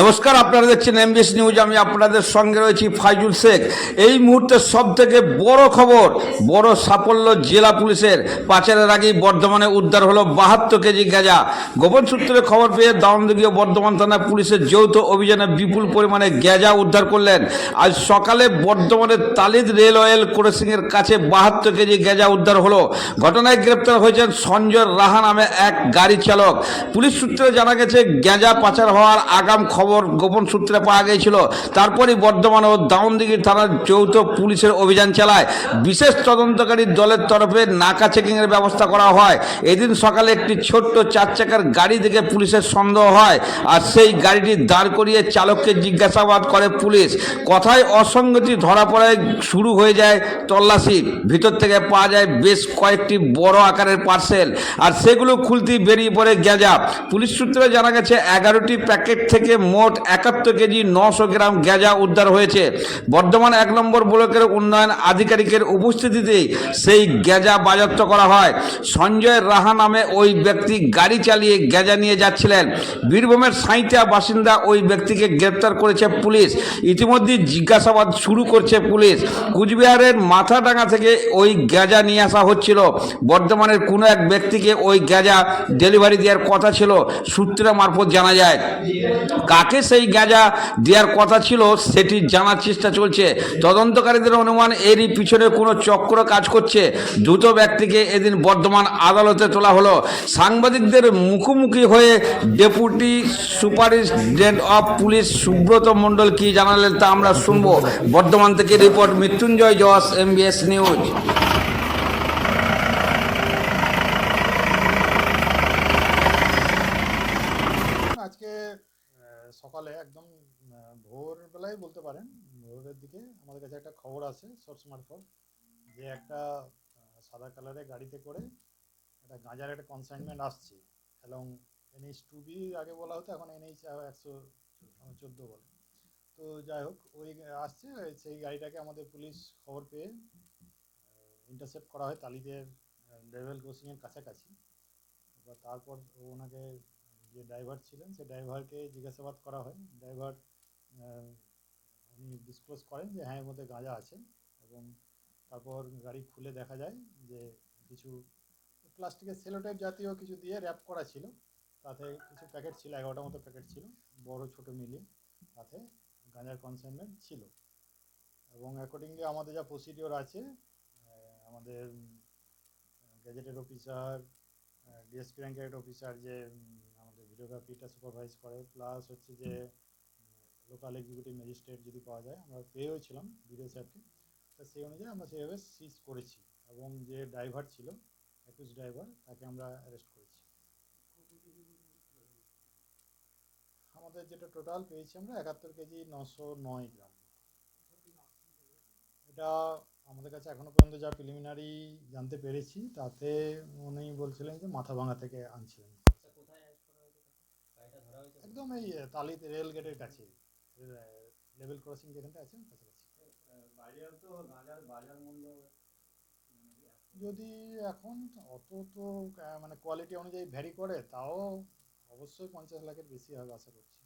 নমস্কার, আপনারা দেখছেন এমবিএস নিউজ আমি আপনাদের সঙ্গে রয়েছি ফাইজুল শেখ। এই মুহূর্তে সব থেকে বড় খবর, বড় সাফল্য জেলা পুলিশের। পাচারের আগেই বর্ধমানে উদ্ধার হলো বাহাত্তর কেজি গাঁজা। গোপন সূত্রে খবর পেয়ে দাউনদিঘি বর্ধমান থানা পুলিশের যৌথ অভিযানে বিপুল পরিমাণে গ্যাজা উদ্ধার করলেন। আজ সকালে বর্ধমানের তালিদ রেল অয়েল ক্রসিংয়ের কাছে বাহাত্তর কেজি গেজা উদ্ধার হলো। ঘটনায় গ্রেপ্তার হয়েছেন সঞ্জয় রাহা নামে এক গাড়ি চালক পুলিশ সূত্রে জানা গেছে, গেঁজা পাচার হওয়ার আগাম খবর গোপন সূত্রে পাওয়া গিয়েছিল। তারপরই বর্ধমান ও দাউনদিঘি থানার যৌথ পুলিশের অভিযান চালায়। বিশেষ তদন্তকারী দলের তরফে নাকা চেকিংয়ের ব্যবস্থা করা হয়। এদিন সকালে একটি ছোট্ট চার চাকার গাড়ি দেখে পুলিশের সন্দেহ হয় আর সেই গাড়িটি দাঁড় করিয়ে চালককে জিজ্ঞাসাবাদ করে পুলিশ। কথায় অসঙ্গতি ধরা পড়ায় শুরু হয়ে যায় তল্লাশি। ভিতর থেকে পাওয়া যায় বেশ কয়েকটি বড় আকারের পার্সেল আর সেগুলো খুলতেই বেরিয়ে পড়ে গেঁজা পুলিশ সূত্রে জানা গেছে, এগারোটি প্যাকেট থেকে মোট একাত্তর কেজি নশো গ্রাম গেঁজা উদ্ধার হয়েছে। বর্ধমান এক নম্বর ব্লকের উন্নয়ন আধিকারিকের উপস্থিতিতেই সেই গেঁজা বাজেয়াপ্ত করা হয়। সঞ্জয় রাহা নামে ওই ব্যক্তি গাড়ি চালিয়ে গেঁজা নিয়ে যাচ্ছিলেন। বীরভূমের সাঁইতা বাসিন্দা ওই ব্যক্তিকে গ্রেপ্তার করেছে পুলিশ। ইতিমধ্যে জিজ্ঞাসাবাদ শুরু করছে পুলিশ। কুচবিহারের মাথাডাঙ্গা থেকে ওই গেঁজা নিয়ে আসা হচ্ছিল। বর্ধমানের কোনো এক ব্যক্তিকে ওই গেঁজা ডেলিভারি দেওয়ার কথা ছিল। সূত্রে মারফত জানা যায় কাকে সেই গেঁজা দেওয়ার কথা ছিল সেটি জানার চেষ্টা চলছে। তদন্তকারীদের অনুমান, এরই পিছনে কোনো চক্র কাজ করছে। দ্রুত ব্যক্তিকে এদিন বর্ধমান আদালতে তোলা হলো। সাংবাদিকদের মুখোমুখি হয়ে deputy superintendent of police Subrata Mondal কি জানালেন তা আমরা শুনব। বর্ধমান থেকে report Mrityunjay Jash MBS news আজকে আহ, সকালে একদম আহ, ভোরবেলায় বলতে পারেন। ভোরের দিকে আমাদের কাছে একটা খবর আছে সোর্স মারফত যে একটা সাদা কালারের গাড়িতে করে একটা গাঁজার একটা কনসাইনমেন্ট আসছে। এবং এনএইচ টু বি আগে বলা হতো, এখন এনএইচ একশো চোদ্দ বলে। তো যাই হোক, ওই আসছে, সেই গাড়িটাকে আমাদের পুলিশ খবর পেয়ে ইন্টারসেপ্ট করা হয় তালিদের লেভেল ক্রসিংয়ের কাছাকাছি। এবার তারপর ওনাকে যে ড্রাইভার ছিলেন সেই ড্রাইভারকে জিজ্ঞাসাবাদ করা হয়। ড্রাইভার উনি ডিসক্লোজ করেন যে হ্যাঁ এর মধ্যে গাঁজা আছে এবং তারপর গাড়ি খুলে দেখা যায় যে কিছু প্লাস্টিকের সেলোটাইপ জাতীয় কিছু দিয়ে র্যাপ করা ছিল। তাতে কিছু প্যাকেট ছিল, এগারোটা মতো প্যাকেট ছিল, বড়, ছোট, মিলিয়ে। তাতে গাঁজার কনসাইনমেন্ট ছিল। এবং অ্যাকর্ডিংলি আমাদের যা প্রসিডিওর আছে আমাদের গ্যাজেটেড অফিসার ডিএসপি র্যাঙ্কের অফিসার যে আমাদের ভিডিওগ্রাফিটা সুপারভাইজ করে প্লাস হচ্ছে যে লোকাল এক্সিকিউটিভ ম্যাজিস্ট্রেট যদি পাওয়া যায় আমরা পেয়েও ছিলাম ভিডিও সাহেবকে তা সেই অনুযায়ী আমরা সেভাবে সিজ করেছি এবং যে ড্রাইভার ছিল একুশ ড্রাইভার তাকে আমরা অ্যারেস্ট করেছি। আমাদের যেটা টোটাল পেয়েছি আমরা একাত্তর কেজি নশো নয় গ্রাম। এটা আমাদের কাছে এখনও পর্যন্ত যা প্রিলিমিনারি জানতে পেরেছি তাতে উনি বলছিলেন যে মাথা ভাঙা থেকে আনছিলেন। একদম এই তালিত রেল গেটের কাছে লেভেল ক্রসিং যেখানটা আছে কাছাকাছি। যদি এখন অত তো মানে কোয়ালিটি অনুযায়ী ভ্যারি করে তাও অবশ্যই পঞ্চাশ লাখের বেশি হবে আশা করছি।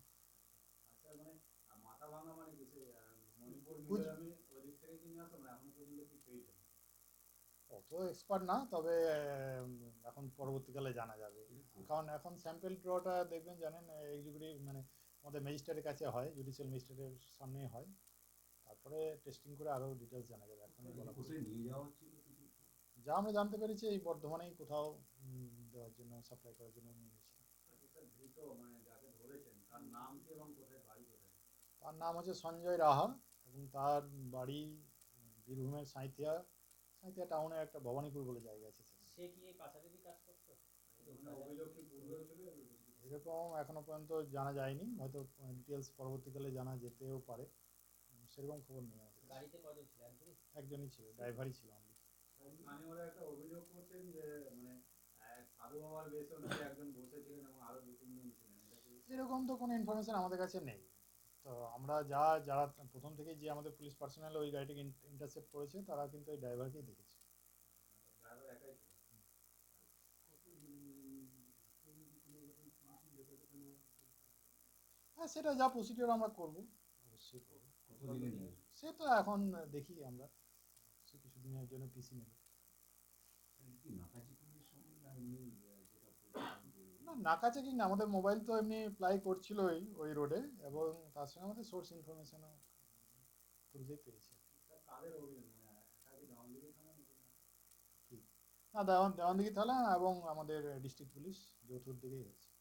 অত এক্সপার্ট না তবে এখন পরবর্তীকালে জানা যাবে। কারণ এখন স্যাম্পেল ড্রটা দেখবেন জানেন এক্সিকিউটিভ মানে আমাদের ম্যাজিস্ট্রেটের কাছে হয় জুডিশিয়াল ম্যাজিস্ট্রেটের সামনে হয়। তারপরে টেস্টিং করে আরও ডিটেলস জানা যাবে। এখন বলা যা আমরা জানতে পেরেছি এই বর্ধমানেই কোথাও দেওয়ার জন্য সাপ্লাই করার জন্য নিয়ে গেছি। তার নাম হচ্ছে সঞ্জয় রাহা এবং তার বাড়ি বীরভূমের সাঁইথিয়া সাঁইথিয়া টাউনের একটা ভবানীপুর বলে জায়গা আছে সে কি এই কাজ করতো? এরকম এখনও পর্যন্ত জানা যায়নি। হয়তো ডিটেলস পরবর্তীকালে জানা যেতেও পারে। সেরকম খবর নেই আমাদের গাড়িতে কজন ছিল? একজনই ছিল? ড্রাইভারই ছিল। মানে ওরা একটা অভিযোগ করছেন যে মানে এক সাধু বাবার বেশে ওনাকে একজন বসেছিলেন এবং আরও দু তিনজন ছিলেন। এরকম তো কোনো ইনফরমেশন আমাদের কাছে নেই। তো আমরা যা যারা প্রথম থেকেই যে আমাদের পুলিশ পার্সোনাল ওই গাড়িটাকে ইন্টারসেপ্ট করেছে তারা কিন্তু ওই ড্রাইভারকেই দেখেছে। ড্রাইভার একাই হ্যাঁ সেটা যা প্রসিডিওর আমরা করব। সে তো এখন দেখি আমরা। সে কিছুদিনের জন্য পিসি নেবে। না, নাকা চেকিং না, আমাদের মোবাইল তো এমনি প্লাই করছিলই ওই রোডে এবং তার সঙ্গে আমাদের সোর্স ইনফরমেশনও খুঁজেই পেয়েছি। না? না দেওয়ান দেওয়ানদিঘি থানা এবং আমাদের ডিস্ট্রিক্ট পুলিশ যৌথর দিকেই হয়েছে।